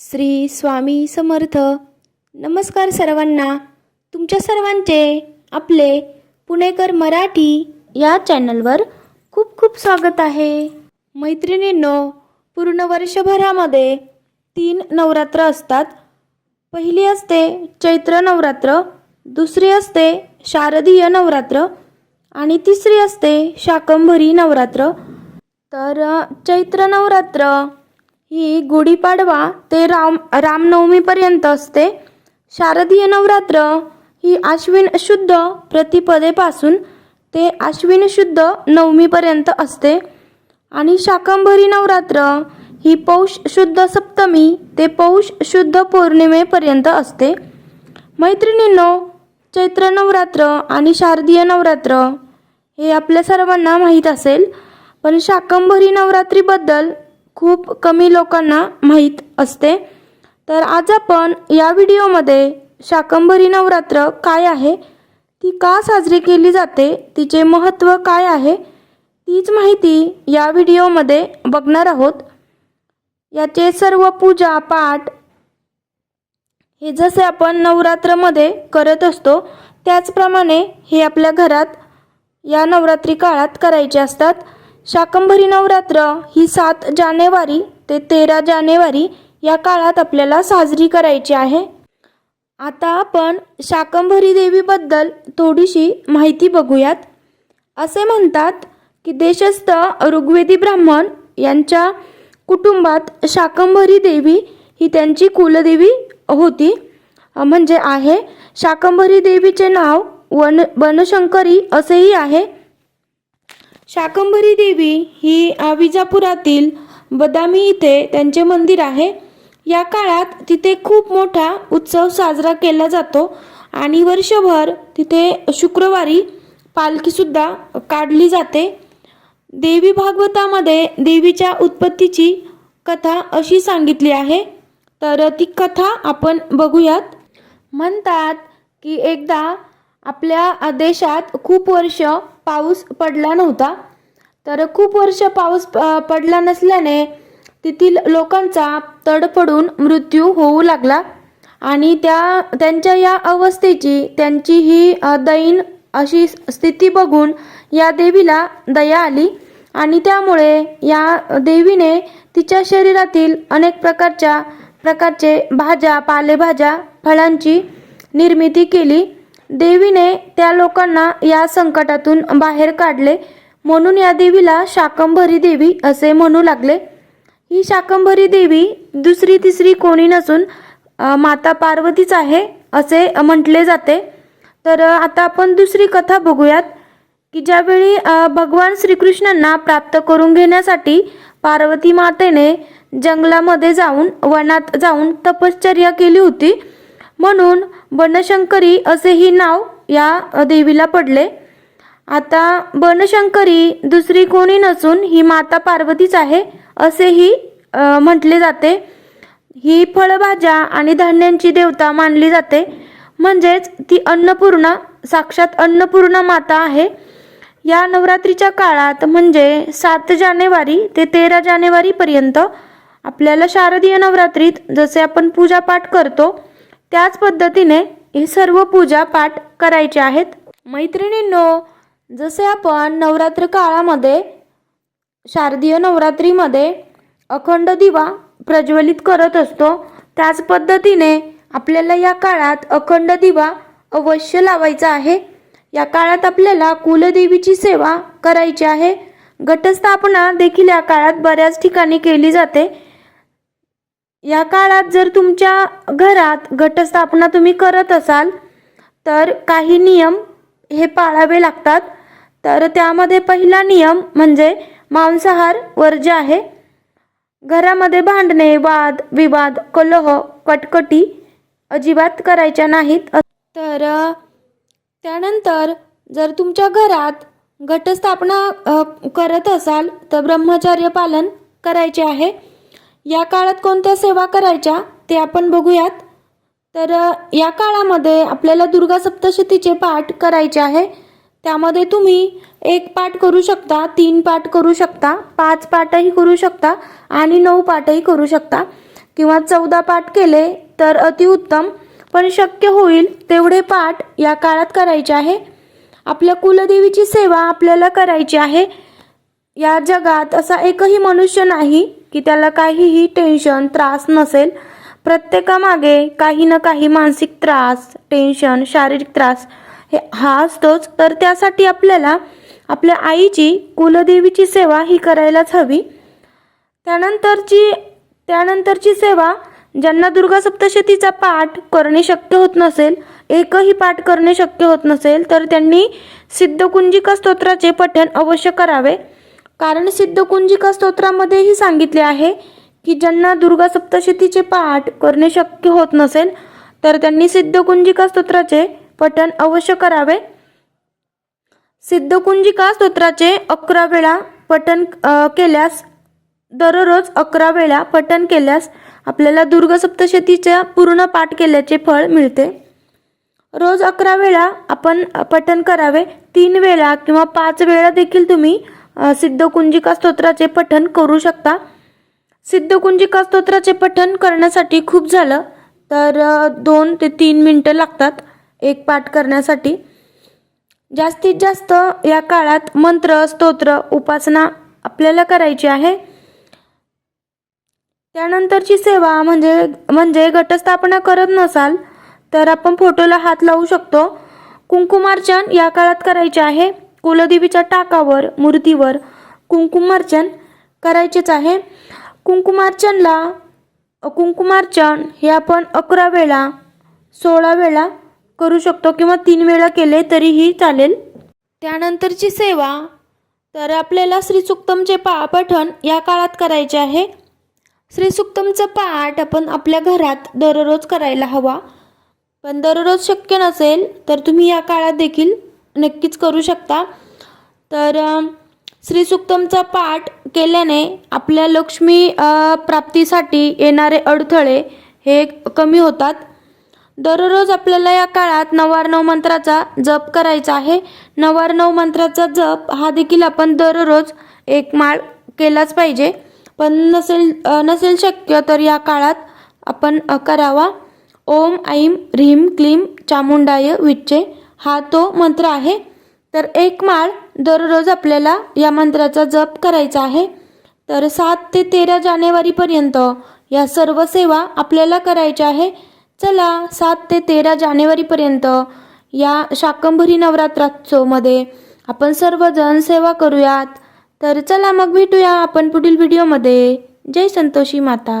श्री स्वामी समर्थ. नमस्कार सर्वांना. तुमच्या सर्वांचे आपले पुणेकर मराठी या चॅनलवर खूप खूप स्वागत आहे. मैत्रिणींनो पूर्ण वर्षभरामध्ये तीन नवरात्र असतात. पहिली असते चैत्र नवरात्र दुसरी असते शारदीय नवरात्र आणि तिसरी असते शाकंभरी नवरात्र. तर चैत्र नवरात्र ही गुढीपाडवा ते राम रामनवमीपर्यंत असते. शारदीय नवरात्र ही आश्विन शुद्ध प्रतिपदेपासून ते आश्विन शुद्ध नवमीपर्यंत असते. आणि शाकंभरी नवरात्र ही पौष शुद्ध सप्तमी ते पौष शुद्ध पौर्णिमेपर्यंत असते. मैत्रिणींनो चैत्र नवरात्र आणि शारदीय नवरात्र हे आपल्या सर्वांना माहीत असेल पण शाकंभरी नवरात्रीबद्दल खूप कमी लोकांना माहीत असते. तर आज आपण या व्हिडिओमध्ये शाकंभरी नवरात्र काय आहे ती का साजरी केली जाते तिचे महत्त्व काय आहे तीच माहिती या व्हिडिओमध्ये बघणार आहोत. याचे सर्व पूजा पाठ हे जसे आपण नवरात्रमध्ये करत असतो त्याचप्रमाणे हे आपल्या घरात या नवरात्री काळात करायचे असतात. शाकंभरी नवरात्र ही सात जानेवारी ते तेरा जानेवारी या काळात आपल्याला साजरी करायची आहे. आता आपण शाकंभरी देवीबद्दल थोडीशी माहिती बघूयात. असे म्हणतात की देशस्थ ऋग्वेदी ब्राह्मण यांच्या कुटुंबात शाकंभरी देवी ही त्यांची कुलदेवी होती. म्हणजे आहे शाकंभरी देवीचे नाव वन बनशंकरी असेही आहे. शाकंभरी देवी ही विजापुरातील बदामी इथे त्यांचे मंदिर आहे. या काळात तिथे खूप मोठा उत्सव साजरा केला जातो आणि वर्षभर तिथे शुक्रवारी पालखीसुद्धा काढली जाते. देवी भागवतामध्ये देवीच्या उत्पत्तीची कथा अशी सांगितली आहे. तर ती कथा आपण बघूयात. म्हणतात की एकदा आपल्या देशात खूप वर्ष पाऊस पडला नव्हता. तर खूप वर्ष पाऊस पडला नसल्याने तेथील लोकांचा तडफडून मृत्यू होऊ लागला आणि त्या त्यांच्या या अवस्थेची त्यांची ही दैन अशी स्थिती बघून या देवीला दया आली आणि त्यामुळे या देवीने तिच्या शरीरातील अनेक प्रकारच्या प्रकारचे भाज्या पालेभाज्या फळांची निर्मिती केली. देवीने त्या लोकांना या संकटातून बाहेर काढले. म्हणून या देवीला शाकंभरी देवी असे म्हणू लागले. ही शाकंभरी देवी दुसरी तिसरी कोणी नसून माता पार्वतीच आहे असे म्हटले जाते. तर आता आपण दुसरी कथा बघूयात की ज्यावेळी भगवान श्रीकृष्णांना प्राप्त करून घेण्यासाठी पार्वती मातेने जंगलामध्ये जाऊन वनात जाऊन तपश्चर्या केली होती म्हणून बनशंकरी असेही नाव या देवीला पडले. आता बनशंकरी दुसरी कोणी नसून ही माता पार्वतीच आहे असेही म्हटले जाते. ही फळभाज्या आणि धान्यांची देवता मानली जाते. म्हणजेच ती अन्नपूर्णा साक्षात अन्नपूर्णा माता आहे. या नवरात्रीच्या काळात म्हणजे सात जानेवारी ते तेरा जानेवारीपर्यंत आपल्याला शारदीय नवरात्रीत जसे आपण पूजापाठ करतो त्याच पद्धतीने हे सर्व पूजा पाठ करायचे आहेत. मैत्रिणींनो जसे आपण नवरात्र काळामध्ये शारदीय नवरात्रीमध्ये अखंड दिवा प्रज्वलित करत असतो त्याच पद्धतीने आपल्याला या काळात अखंड दिवा अवश्य लावायचा आहे. या काळात आपल्याला कुलदेवीची सेवा करायची आहे. घटस्थापना देखील या काळात बऱ्याच ठिकाणी केली जाते. या काळात जर तुमच्या घरात घटस्थापना तुम्ही करत असाल तर काही नियम हे पाळावे लागतात. तर त्यामध्ये पहिला नियम म्हणजे मांसाहार वर्ज्य आहे. घरामध्ये भांडणे वाद विवाद कलह कटकटी अजिबात करायच्या नाहीत. तर त्यानंतर जर तुमच्या घरात घटस्थापना करत असाल तर ब्रह्मचर्य पालन करायचे आहे. या काळात कोणत्या सेवा करायच्या ते आपण बघूयात. तर या काळामध्ये आपल्याला दुर्गा सप्तशतीचे पाठ करायचे आहे. त्यामध्ये तुम्ही एक पाठ करू शकता तीन पाठ करू शकता पाच पाठही करू शकता आणि नऊ पाठही करू शकता. किंवा चौदा पाठ केले तर अतिउत्तम पण शक्य होईल तेवढे पाठ या काळात करायचे आहे. आपल्या कुलदेवीची सेवा आपल्याला करायची आहे. या जगात असा एकही मनुष्य नाही की त्याला काहीही टेन्शन त्रास नसेल. प्रत्येकामागे काही ना काही मानसिक त्रास टेन्शन शारीरिक त्रास हे हा असतोच. तर त्यासाठी आपल्याला आपल्या आईची कुलदेवीची सेवा ही करायलाच हवी. त्यानंतरची त्यानंतरची सेवा ज्यांना दुर्गा सप्तशतीचा पाठ करणे शक्य होत नसेल एकही पाठ करणे शक्य होत नसेल तर त्यांनी सिद्धकुंजिका स्तोत्राचे पठण अवश्य करावे. कारण सिद्धकुंजिका स्तोत्रामध्येही सांगितले आहे की ज्यांना दुर्गा सप्तशतीचे पाठ करणे शक्य होत नसेल तर त्यांनी सिद्धकुंजिका स्तोत्राचे पठण अवश्य करावे. सिद्धकुंजिका स्तोत्राचे अकरा वेळा पठण केल्यास दररोज अकरा वेळा पठण केल्यास आपल्याला दुर्गा सप्तशतीच्या पूर्ण पाठ केल्याचे फळ मिळते. रोज अकरा वेळा आपण पठण करावे. तीन वेळा किंवा पाच वेळा देखील तुम्ही सिद्धकुंजिका स्तोत्राचे पठण करू शकता. सिद्धकुंजिका स्तोत्राचे पठण करण्यासाठी खूप झालं तर दोन ते तीन मिनटं लागतात एक पाठ करण्यासाठी. जास्तीत जास्त या काळात मंत्र स्तोत्र उपासना आपल्याला करायची आहे. त्यानंतरची सेवा म्हणजे म्हणजे घटस्थापना करत नसाल तर आपण फोटोला हात लावू शकतो. कुंकुमार्चन या काळात करायचे आहे. कुलदेवीच्या टाकावर मूर्तीवर कुंकुमार्चन करायचेच आहे. कुंकुमार्चनला कुंकुमार्चन हे आपण अकरा वेळा सोळा वेळा करू शकतो किंवा तीन वेळा केले तरीही चालेल. त्यानंतरची सेवा तर आपल्याला श्रीसुक्तमचे पा पठण या काळात करायचे आहे. श्रीसुक्तमचं पाठ आपण आपल्या घरात दररोज करायला हवा. पण दररोज शक्य नसेल तर तुम्ही या काळात देखील नक्कीच करू शकता. तर अ, श्रीसुक्तमचा पाठ केल्याने आपल्या लक्ष्मी प्राप्तीसाठी येणारे अडथळे हे कमी होतात. दररोज आपल्याला या काळात नवारनव मंत्राचा जप करायचा आहे. नवारनव मंत्राचा जप हा देखील आपण दररोज एक माळ केलाच पाहिजे. पण नसेल नसेल शक्य तर या काळात आपण करावा. ओम ऐम ह्रीम क्लीम चामुंडाय विच्चे हा तो मंत्र आहे. तर एक माळ दररोज आपल्याला या मंत्राचा जप करायचा आहे. तर सात ते तेरा जानेवारीपर्यंत या सर्व सेवा आपल्याला करायच्या आहे. चला सात ते तेरा जानेवारीपर्यंत या शाकंभरी नवरात्रोत्सवमध्ये आपण सर्वजण सेवा करूयात. तर चला मग भेटूया आपण पुढील व्हिडिओमध्ये. जय संतोषी माता.